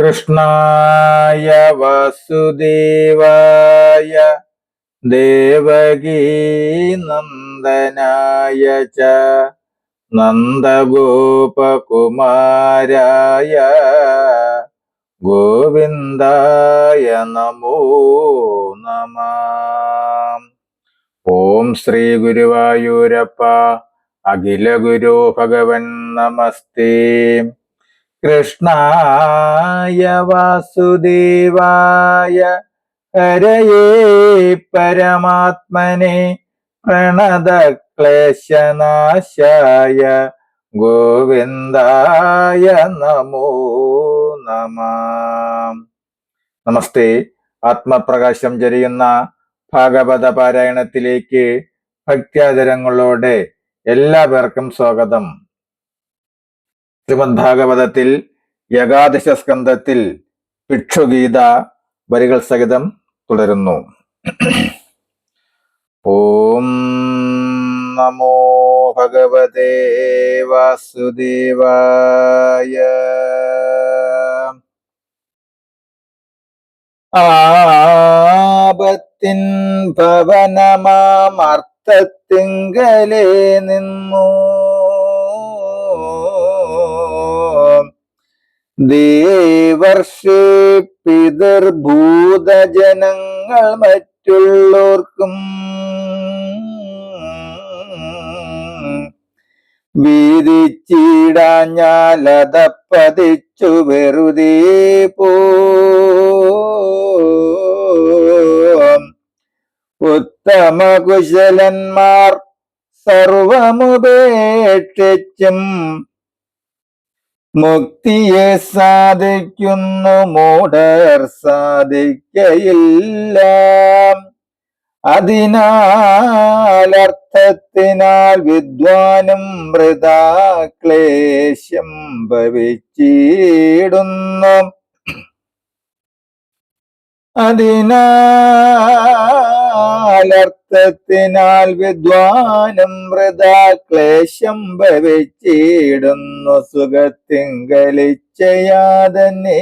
കൃഷ്ണായ വാസുദേവായ ദേവകീ നന്ദനായ ച നന്ദഗോപകുമാരായ ഗോവിന്ദായ നമോ നമ. ഓം ശ്രീ ഗുരുവായൂരപ്പ അഖില ഗുരു ഭഗവൻ നമസ്തേ. കൃഷ്ണായ വാസുദേവായ ഹരയേ പരമാത്മനെ പ്രണതക്ലേശനാശായ ഗോവിന്ദായ നമോ നമ. നമസ്തേ. ആത്മപ്രകാശം ചരിയുന്ന ഭാഗവത പാരായണത്തിലേക്ക് ഭക്ത്യാദരങ്ങളോടെ എല്ലാ പേർക്കും സ്വാഗതം. ശ്രീമദ് ഭാഗവതത്തിൽ ഏകാദശ സ്കന്ധത്തിൽ ഭിക്ഷുഗീത വരികൾ സഹിതം തുടരുന്നു. ഓം നമോ ഭഗവതേ വാസുദേവായ. ആപത്തിൻ ഭവനമാമർത്ഥത്തിങ്കലേ നിന്നു. ദേവർഷി പിതൃഭൂതജനങ്ങൾ മറ്റുള്ളവർക്കും വീതിച്ചിടാഞ്ഞാലതപ്പതിച്ചു വെറുതെ പോ. ഉത്തമ കുശലന്മാർ സർവമുപേക്ഷിച്ചും മുക്തിയെ സാധിക്കുന്നു മൂടർ സാധിക്കയില്ല. അതിനാലർത്ഥത്തിനാൽ വിദ്വാനും മൃതാക്ലേശം ഭവിച്ചിടുന്നു. അതിനാൽ വിദ്വാനം വൃതാ ക്ലേശം ഭവിച്ചിടുന്നു സുഖത്തിങ്കലിച്ചയാതന്നെ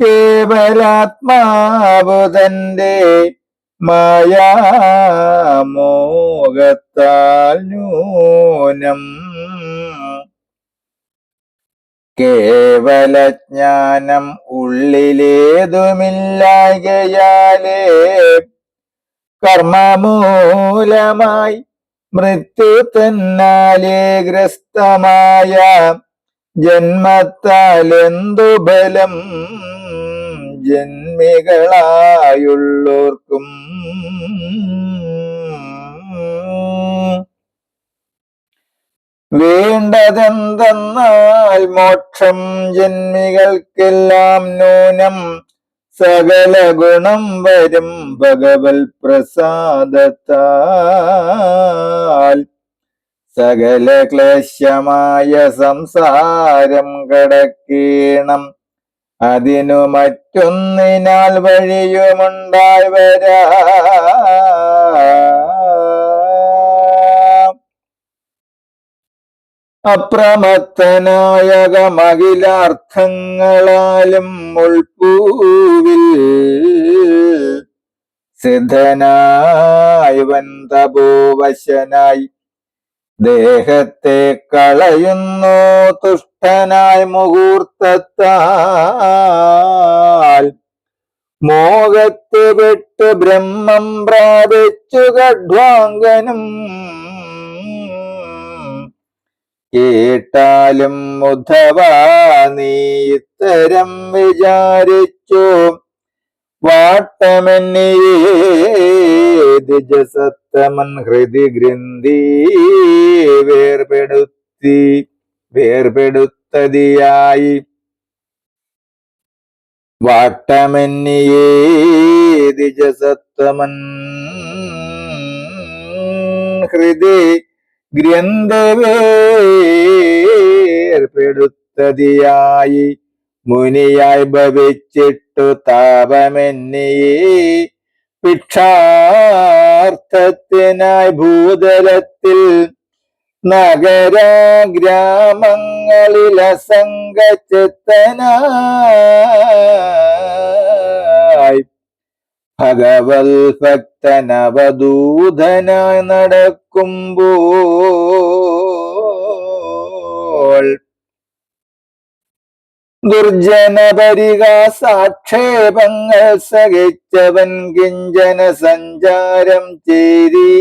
കേവലാത്മാവ് തന്റെ മായാമോഹത്താൽ ന്യൂനം. കേവലജ്ഞാനം ഉള്ളിലേതുമില്ലായകയാലേ കർമ്മമൂലമായി മൃത്യു തന്നാലേ ഗ്രസ്തമായ ജന്മത്താൽ എന്തു ബലം ജന്മികളായുള്ളോർക്കും വേണ്ടതെന്തെന്നാൽ മോക്ഷം ജന്മികൾക്കെല്ലാം നൂനം സകല ഗുണം വരും ഭഗവത് പ്രസാദത്താൽ. സകല ക്ലേശമായ സംസാരം കടക്കീണം. അതിനു മറ്റൊന്നിനാൽ വഴിയുമുണ്ടായി വരാ അപ്രമത്തനായകമകിലാർത്ഥങ്ങളാലും മുൾപൂവിൽ സിദ്ധനായി വന്തപോവശനായി ദേഹത്തെ കളയുന്നു തുഷ്ടനായി മുഹൂർത്തത്താൽ. മോഹത്ത് വിട്ട് ബ്രഹ്മം പ്രാപിച്ചു ഗഡ്വാങ്കനും കേട്ടാലും ഇത്തരം വിചാരിച്ചു. വാട്ടമെന്നിയേജസത്തമൻ ഹൃതി ഗ്രന്ഥി വേർപെടുത്തി വേർപെടുത്തതിയായി. വാട്ടമെന്നിയേതിജസത്തമൻ ഹൃദി ഗ്രന്ഥവേർപ്പെടുത്തതിയായി മുനിയായി ഭവിച്ചിട്ടു താപമെന്നിയെ. ഭിക്ഷാർത്ഥത്തിനായി ഭൂതലത്തിൽ നഗര ഗ്രാമങ്ങളിൽ അസംഗചിത്തനായി ഭഗവത് ഭക്തനവദൂതനായി നടക്കുമ്പോൾ ദുർജനപരിഹാസാക്ഷേപങ്ങൾ സഹിച്ചവൻ കിഞ്ചന സഞ്ചാരം ചെയ്തിടിനാൻ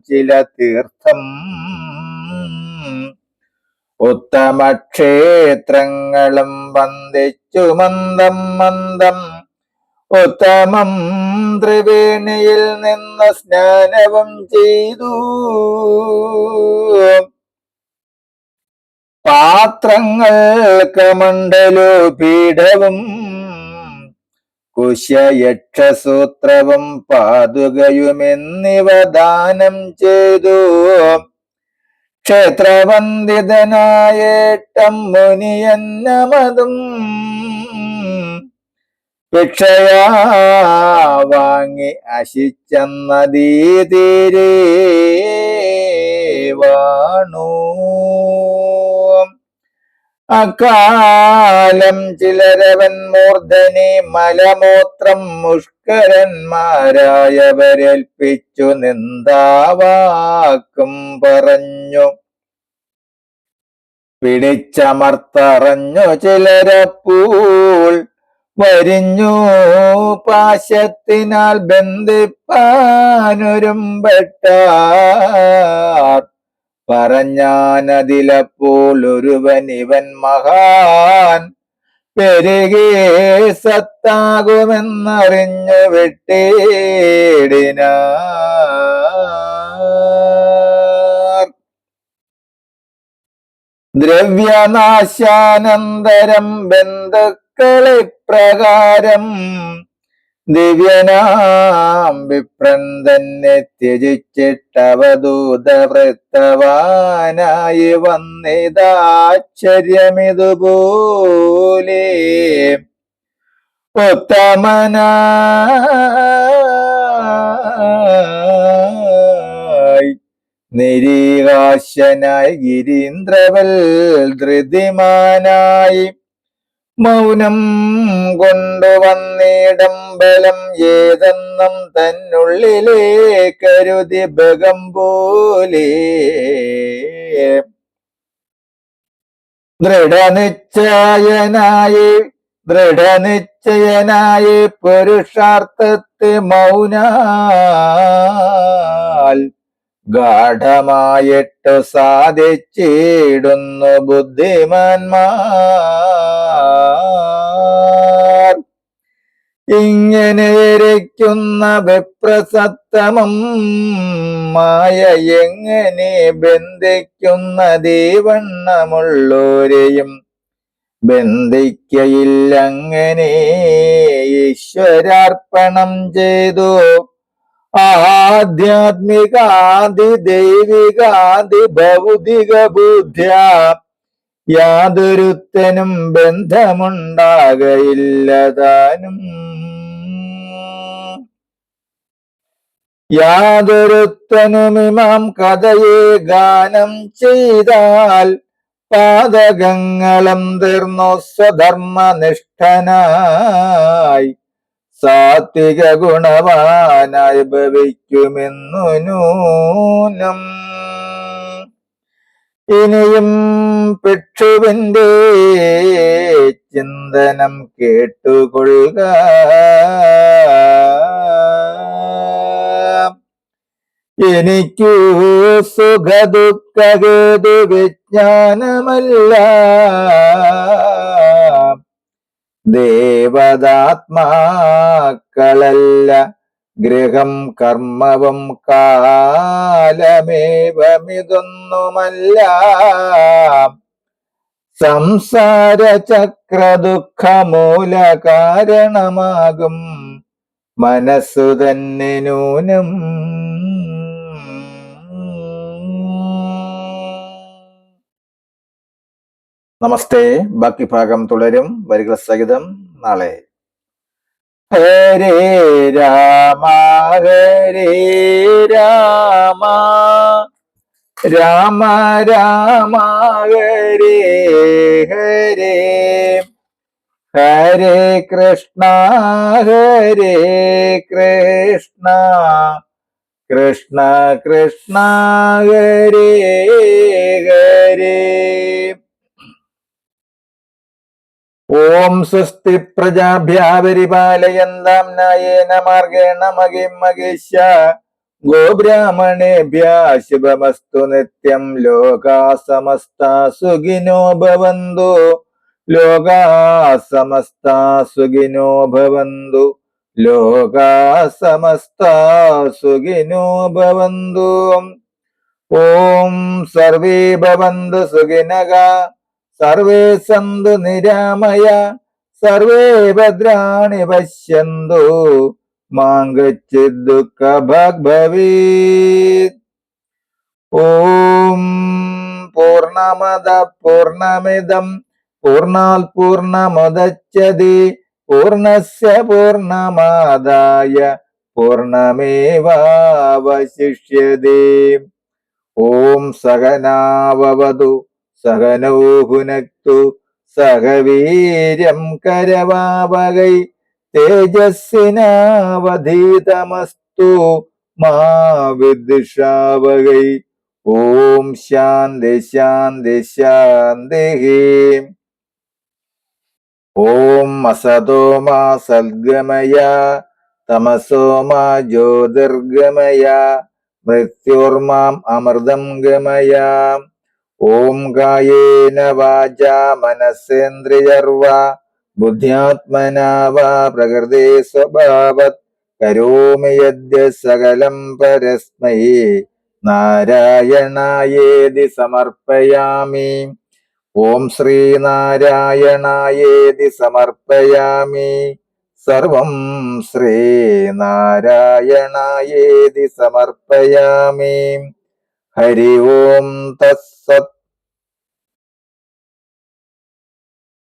ചില തീർത്ഥം. ഉത്തമക്ഷേത്രങ്ങളും വന്ദിച്ചു മന്ദം മന്ദം ഉത്തമം ത്രിവേണിയിൽ നിന്ന് സ്നാനവും ചെയ്തു. പാത്രങ്ങൾ കമണ്ഡലോ പീഠവും കുശയക്ഷസൂത്രവും പാതുകയുമെന്നിവ ദാനം ചെയ്തു. ക്ഷേത്രവന്ദിതനായേട്ടം മുനിയന്നമതും ഭിക്ഷയാ വാങ്ങി അശിച്ചെന്നതീതീരേ വാണു. അക്കാലം ചിലരവൻ മൂർധനി മലമൂത്രം മുഷ്കരന്മാരായവരേൽപ്പിച്ചു നിന്ദാവാക്കും പറഞ്ഞു. പിടിച്ചമർത്തറഞ്ഞു ചിലരപ്പൂൾ വരിഞ്ഞു പാശത്തിനാൽ ബന്ധിപ്പാനൊരുമ്പെട്ടാർ. പറഞ്ഞാനതിലപ്പോൾ ഒരുവൻ ഇവൻ മഹാൻ. പെരുകേ സത്താകുമെന്നറിഞ്ഞു വിട്ടേടിന ദ്രവ്യനാശാനന്തരം ബന്ധുക്കളെ പ്രകാരം ദിവ്യനാം വിപ്രൻ തന്നെ ത്യജിച്ചിട്ടവധൂത വൃത്തവാനായി വന്നിതാശ്ചര്യമിതുപോലെ. ഉത്തമനായി നിരീകാശനായി ഗിരീന്ദ്രവൽ ധൃതിമാനായി മൗനം കൊണ്ടുവന്നിടം ബലം ഏതെന്നും തന്നുള്ളിലേ കരുതി ഭഗം പോലെ ദൃഢനിശ്ചയനായി ദൃഢനിശ്ചയനായി പുരുഷാർത്ഥത്തെ മൗനാൽ ഗാഠമായിട്ടു സാധിച്ചിടുന്നു ബുദ്ധിമാന്മാർ. ഇങ്ങനെ ഇരിക്കുന്ന വിപ്രസത്തമം മായ എങ്ങനെ ബന്ധിക്കുന്ന ദീവണ്ണമുള്ളോരെയും ബന്ധിക്കയില്ലങ്ങനെ ഈശ്വരാർപ്പണം ചെയ്തു. ആധ്യാത്മികാദി ദൈവികാന്തി ഭൗതിക ബുദ്ധ്യ യാതൊരുത്തനും ബന്ധമുണ്ടാകയില്ലതാനും. യാതൊരുത്തനുമിമാം കഥയെ ഗാനം ചെയ്താൽ പാതകങ്ങളും തീർന്നു സ്വധർമ്മനിഷ്ഠനായി സാത്വിക ഗുണവാനായി ഭവിക്കുമെന്നു നൂനം ഇനിയും പിക്ഷുവിന്റെ ചിന്തനം കേട്ടുകൊള്ളുക. എനിക്കു സുഖദുഃഖഗേതു വിജ്ഞാനമല്ല ദേവതാത്മാക്കളല്ല. ഗൃഹം കർമ്മവും കാലമേവമിതൊന്നുമല്ല. സംസാര ചക്ര ദുഃഖമൂല കാരണമാകും മനസ്സു തന്നെ നൂനം നമസ്തേ. ബാക്കി ഭാഗം തുടരും. വരികൾ സഹിതം നാളെ. ഹരേ രാമ ഹരേ രാമ. രാമ രാമ ഹരേ ഹരേ. ഹരേ കൃഷ്ണ ഹരേ കൃഷ്ണ. കൃഷ്ണ കൃഷ്ണ ഹരേ ഹരേ. ഓം സ്വസ്തി പ്രജാഭ്യാപരിപാലയന്താം നായേന മാർഗേണ മകിം മകേശ ഗോബ്രാഹ്മണേഭ്യ ശുഭമസ്തു നിത്യം ലോകാ സമസ്ത സുഖിനോ ഭവന്തു. ലോകാ സമസ്ത സുഖിനോ ഭവന്തു. ലോകാ സമസ്ത സുഖിനോ ഭവന്തു. ഓം സർവേ ഭവന്തു സുഖിനക. സർവേ സന്തു നിരാമയ സർവേ ഭദ്രാണി പശ്യന്തു. മാങ്കച്ചിത് ദുഃഖ ഭവീത് ഓം പൂർണമത പൂർണമിതം പൂർണാൽ പൂർണമുദച്ചതി പൂർണസ്യ പൂർണമാദായ പൂർണമേവാവശിഷ്യതി ഓം സഹനാവവതു. സഹനൗ സഹവീര്യം സഹ വീര്യം കരവാവകൈ തേജസ്സിനാവധീതമസ്തു മാ വിദ്വിഷാവകൈ ഓം ശാന്തി ശാന്തി ശാന്തി. ഓം അസതോ മാ സദ്ഗമയ തമസോ മാ ജ്യോതിർഗമയ മൃത്യോർമാം അമൃതം ഗമയ. ഓം ഗായേന വാച മനസ്സേന്ദ്രിയർവ ബുദ്ധ്യാത്മനാവ പ്രകൃതി സ്വഭാവത്. കരോമി യദ്യ സകലം പരസ്മൈ. നാരായണായേതി സമർപ്പയാമി. ഓം ശ്രീനാരായണായേതി സമർപ്പയാമി. സർവം ശ്രീനാരായണായേതി സമർപ്പയാമി. ഹരി ഓം തത്സത്